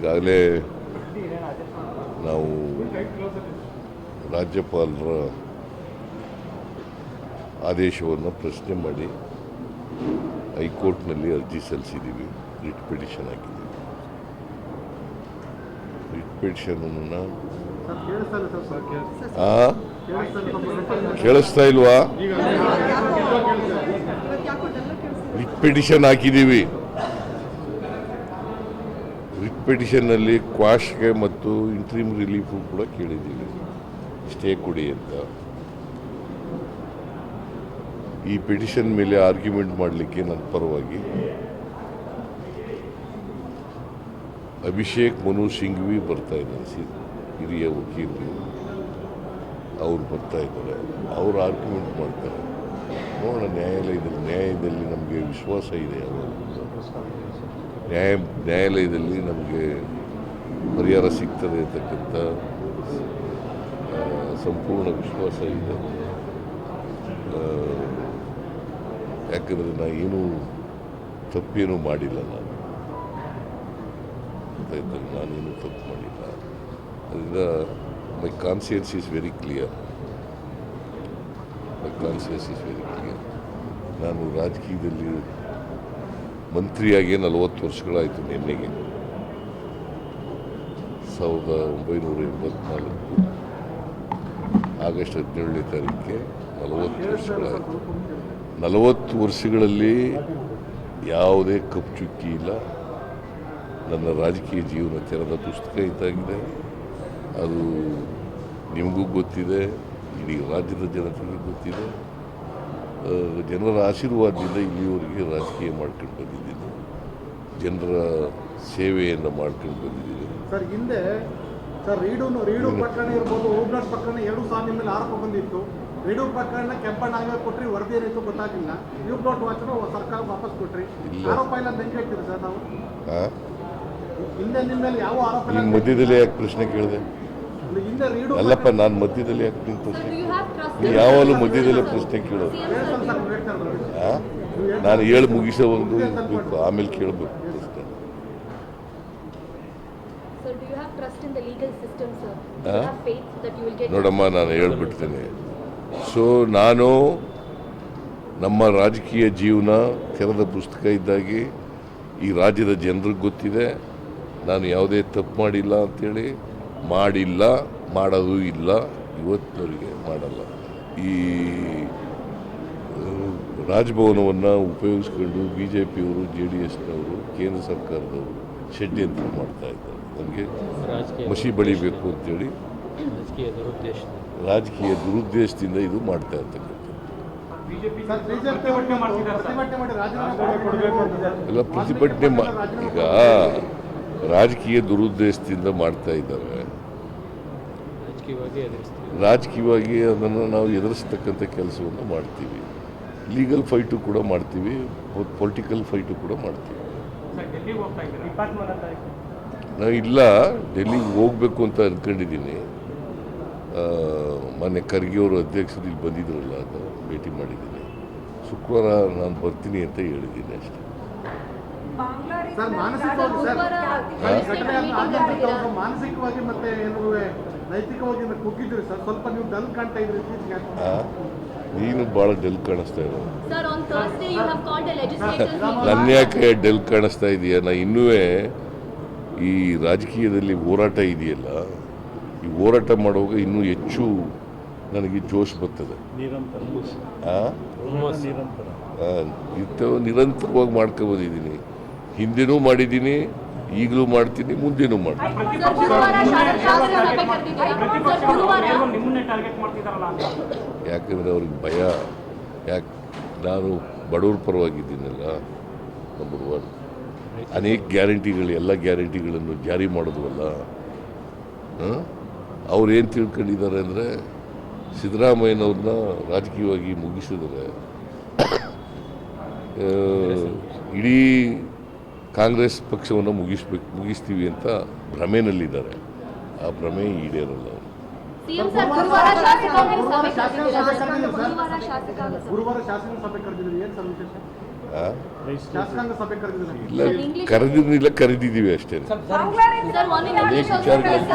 ಈಗಾಗಲೇ ನಾವು ರಾಜ್ಯಪಾಲರ ಆದೇಶವನ್ನು ಪ್ರಶ್ನೆ ಮಾಡಿ ಹೈಕೋರ್ಟ್ನಲ್ಲಿ ಅರ್ಜಿ ಸಲ್ಲಿಸಿದ್ದೀವಿ. ರಿಟ್ ಪಿಟಿಷನ್ ಹಾಕಿದ್ದೀವಿ. ರಿಟ್ ಪಿಟಿಷನನ್ನು ಕೇಳಿಸ್ತಾ ಇಲ್ವಾ? ರಿಟ್ ಪಿಟಿಷನ್ ಹಾಕಿದ್ದೀವಿ. ರಿಟ್ ಪಿಟಿಷನ್ನಲ್ಲಿ ಕ್ವಾಶ್ಗೆ ಮತ್ತು ಇಂಟ್ರೀಮ್ ರಿಲೀಫು ಕೂಡ ಕೇಳಿದ್ದೀವಿ ಸ್ಟೇ ಕೊಡಿ ಅಂತ. ಈ ಪಿಟಿಷನ್ ಮೇಲೆ ಆರ್ಗ್ಯುಮೆಂಟ್ ಮಾಡಲಿಕ್ಕೆ ನನ್ನ ಪರವಾಗಿ ಅಭಿಷೇಕ್ ಮನು ಸಿಂಘ್ವಿ ಬರ್ತಾ ಇದ್ದಾರೆ. ಸಿ, ಹಿರಿಯ ವಕೀಲರು. ಅವ್ರು ಬರ್ತಾ ಇದ್ದಾರೆ. ಅವ್ರು ಆರ್ಗ್ಯುಮೆಂಟ್ ಮಾಡ್ತಾರೆ. ನೋಡೋಣ, ನ್ಯಾಯಾಲಯದಲ್ಲಿ, ನ್ಯಾಯದಲ್ಲಿ ನಮಗೆ ವಿಶ್ವಾಸ ಇದೆ ಯಾವಾಗಲೂ ನ್ಯಾಯ ನ್ಯಾಯಾಲಯದಲ್ಲಿ ನಮಗೆ ಪರಿಹಾರ ಸಿಗ್ತದೆ ಅಂತಕ್ಕಂಥ ಸಂಪೂರ್ಣ ವಿಶ್ವಾಸ ಇದೆ. ಯಾಕಂದರೆ ನಾ ಏನೂ ತಪ್ಪೇನೂ ಮಾಡಿಲ್ಲ ನಾನು. ಗೊತ್ತಾಯ್ತಾ? ನಾನೇನು ತಪ್ಪು ಮಾಡಿಲ್ಲ. ಅದರಿಂದ my conscience is very clear my conscience is very clear ನಾನು ರಾಜಕೀಯದಲ್ಲಿ ಮಂತ್ರಿಯಾಗಿ ನಲವತ್ತು ವರ್ಷಗಳಾಯಿತು ನಿನ್ನೆಗೆ. ಸಾವಿರದ ಒಂಬೈನೂರ ಎಂಬತ್ನಾಲ್ಕು ಆಗಸ್ಟ್ ಹದಿನೇಳನೇ ತಾರೀಕಿಗೆ ನಲವತ್ತು ವರ್ಷಗಳಾಯಿತು. ನಲವತ್ತು ವರ್ಷಗಳಲ್ಲಿ ಯಾವುದೇ ಕಪ್ಪು ಚುಕ್ಕಿ ಇಲ್ಲ. ನನ್ನ ರಾಜಕೀಯ ಜೀವನ ತೆರೆದ ಪುಸ್ತಕ ಇದ್ದಾಗಿದೆ ಅದು ನಿಮಗೂ ಗೊತ್ತಿದೆ, ಇಡೀ ರಾಜ್ಯದ ಜನತೆಗೂ ಗೊತ್ತಿದೆ. ಜನರ ಆಶೀರ್ವಾದದಿಂದ ಇಲ್ಲಿವರೆಗೆ ರಾಜಕೀಯ ಮಾಡ್ಕೊಂಡು ಬಂದಿದ್ದೀನಿ. ಜನರ ಸೇವೆಯನ್ನು ಮಾಡ್ಕೊಂಡು ಬಂದಿದ್ದೀನಿ. ಸರ್ ಹಿಂದೆ ಸರ್ ರೀಡು ರೀಡು ಪ್ರಕರಣ ಇರ್ಬೋದು ಓಬ್ಲಾಟ್ ಪ್ರಕರಣ ಎರಡು ಸಹ ನಿಮ್ಮ ಮೇಲೆ ಆರೋಪ ಬಂದಿತ್ತು. ರೀಡು ಪ್ರಕರಣ ಕೆಂಪಣ್ಣ ಕೊಟ್ರಿ ವರದಿ ಏನಿತ್ತು ಗೊತ್ತಾಗಿಲ್ಲ. ಯು ಬ್ಲಾಟ್ ವಾಚನ ಸರ್ಕಾರ ವಾಪಸ್ ಕೊಟ್ರಿ. ಆರೋಪ ಇಲ್ಲ ಅಂತ ಹೆಂಗೆ ಹೇಳ್ತೀರಿ ಸರ್ ನಾವು? ಹಿಂದೆ ನಿಮ್ಮ ಮೇಲೆ ಯಾವ ಆರೋಪ ಮಧ್ಯದಲ್ಲಿ ಯಾಕೆ ಪ್ರಶ್ನೆ ಕೇಳಿದೆ? ಅಲ್ಲಪ್ಪ ನಾನು ಮಧ್ಯದಲ್ಲಿ ಯಾಕೆ ನಿಂತ ಪ್ರಶ್ನೆ ಯಾವಾಗಲೂ ಮಧ್ಯದಲ್ಲೇ ಪ್ರಶ್ನೆ ಕೇಳೋದು ನಾನು ಹೇಳಿ ಮುಗಿಸೋವರೆಗೂ ಇರಬೇಕು ಆಮೇಲೆ ಕೇಳಬೇಕು ಪ್ರಶ್ನೆ. ನೋಡಮ್ಮ ನಾನು ಹೇಳ್ಬಿಡ್ತೇನೆ. ಸೊ ನಾನು ನಮ್ಮ ರಾಜಕೀಯ ಜೀವನ ತೆರೆದ ಪುಸ್ತಕ ಇದ್ದಾಗಿ ಈ ರಾಜ್ಯದ ಜನರಿಗೆ ಗೊತ್ತಿದೆ. ನಾನು ಯಾವುದೇ ತಪ್ಪು ಮಾಡಿಲ್ಲ ಅಂಥೇಳಿ ಮಾಡಿಲ್ಲ ಮಾಡೋದು ಇಲ್ಲ ಇವತ್ತವರಿಗೆ ಮಾಡಲ್ಲ. ಈ ರಾಜಭವನವನ್ನು ಉಪಯೋಗಿಸ್ಕೊಂಡು ಬಿ ಜೆ ಪಿಯವರು ಜೆ ಡಿ ಎಸ್ನವರು ಕೇಂದ್ರ ಸರ್ಕಾರದವರು ಷಡ್ಯಂತ್ರ ಮಾಡ್ತಾ ಇದ್ದಾರೆ. ನಮಗೆ ಮಸಿ ಬಳಿಬೇಕು ಅಂತೇಳಿ ರಾಜಕೀಯ ದುರುದ್ದೇಶ ರಾಜಕೀಯ ದುರುದ್ದೇಶದಿಂದ ಇದು ಮಾಡ್ತಾ ಇರ್ತಕ್ಕಂಥದ್ದು. ಅಂತಿದ್ದಾರೆ ಎಲ್ಲ ಪ್ರತಿಭಟನೆ ಮಾ ಈಗ ರಾಜಕೀಯ ದುರುದ್ದೇಶದಿಂದ ಮಾಡ್ತಾ ಇದ್ದಾರೆ. ರಾಜಕೀಯವಾಗಿ ಅದನ್ನು ನಾವು ಎದುರಿಸ್ತಕ್ಕಂಥ ಕೆಲಸವನ್ನು ಮಾಡ್ತೀವಿ. ಲೀಗಲ್ ಫೈಟು ಕೂಡ ಮಾಡ್ತೀವಿ ಪೊಲಿಟಿಕಲ್ ಫೈಟು ಕೂಡ ಮಾಡ್ತೀವಿ. ನಾವು ಇಲ್ಲ ಡೆಲ್ಲಿಗೆ ಹೋಗ್ಬೇಕು ಅಂತ ಅಂದ್ಕೊಂಡಿದ್ದೀನಿ ಮೊನ್ನೆ ಖರ್ಗೆ ಅವರು ಅಧ್ಯಕ್ಷರು ಇಲ್ಲಿ ಬಂದಿದ್ರಲ್ಲ ಅದು ಭೇಟಿ ಮಾಡಿದ್ದೀನಿ. ಶುಕ್ರವಾರ ನಾನು ಬರ್ತೀನಿ ಅಂತ ಹೇಳಿದ್ದೀನಿ ಅಷ್ಟೇ. ಸರ್ ಮಾನಸಿಕವಾಗಿ ಸರ್ ಮಾನಸಿಕವಾಗಿ ಮತ್ತೆ ಏನು ನೈತಿಕವಾಗಿ ಏನಾದ್ರು ಕುಗ್ಗಿದ್ರಿ ಸರ್? ಸ್ವಲ್ಪ ನೀವು ಡಲ್ ಕಾಣ್ತಾ ಇದ್ರಿ ಇತ್ತೀಚೆಗೆ ನೀನು ಭಾಳ ಡೆಲ್ ಕಾಣಿಸ್ತಾ ಇರೋದು. Sir, on Thursday you have called a legislators meeting. ನನ್ನ ಯಾಕೆ ಡೆಲ್ ಕಾಣಿಸ್ತಾ ಇದೆಯಾ? ನಾ ಇನ್ನೂ ಈ ರಾಜಕೀಯದಲ್ಲಿ ಹೋರಾಟ ಇದೆಯಲ್ಲ ಈ ಹೋರಾಟ ಮಾಡುವಾಗ ಇನ್ನೂ ಹೆಚ್ಚು ನನಗೆ ಜೋಶ್ ಬರ್ತದೆ. ಆ? ಆ, ಇಂಥವು ನಿರಂತರವಾಗಿ ಮಾಡ್ಕೊಬಂದಿದ್ದೀನಿ ಹಿಂದೆನೂ ಮಾಡಿದ್ದೀನಿ ಈಗಲೂ ಮಾಡ್ತೀನಿ ಮುಂದಿನೂ ಮಾಡ್ತೀನಿ. ಯಾಕಂದರೆ ಅವ್ರಿಗೆ ಭಯ. ಯಾಕೆ ನಾನು ಬಡವ್ರ ಪರವಾಗಿದ್ದೀನಲ್ಲ ನಂಬರ್ ಒನ್ ಅನೇಕ ಗ್ಯಾರಂಟಿಗಳು ಎಲ್ಲ ಗ್ಯಾರಂಟಿಗಳನ್ನು ಜಾರಿ ಮಾಡಿದ್ವಲ್ಲ ಅವ್ರು ಏನು ತಿಳ್ಕೊಂಡಿದ್ದಾರೆ ಅಂದರೆ ಸಿದ್ದರಾಮಯ್ಯನವ್ರನ್ನ ರಾಜಕೀಯವಾಗಿ ಮುಗಿಸಿದರೆ ಇಡೀ ಕಾಂಗ್ರೆಸ್ ಪಕ್ಷವನ್ನು ಮುಗಿಸ್ಬೇಕು ಮುಗಿಸ್ತೀವಿ ಅಂತ ಭ್ರಮೆನಲ್ಲಿದ್ದಾರೆ. ಆ ಭ್ರಮೆ ಈಡೇರಲ್ಲ ಅವರು. ಇಲ್ಲ ಕರೆದಿರಲಿಲ್ಲ ಕರೆದಿದ್ದೀವಿ ಅಷ್ಟೇ. ಅನೇಕ ವಿಚಾರಗಳು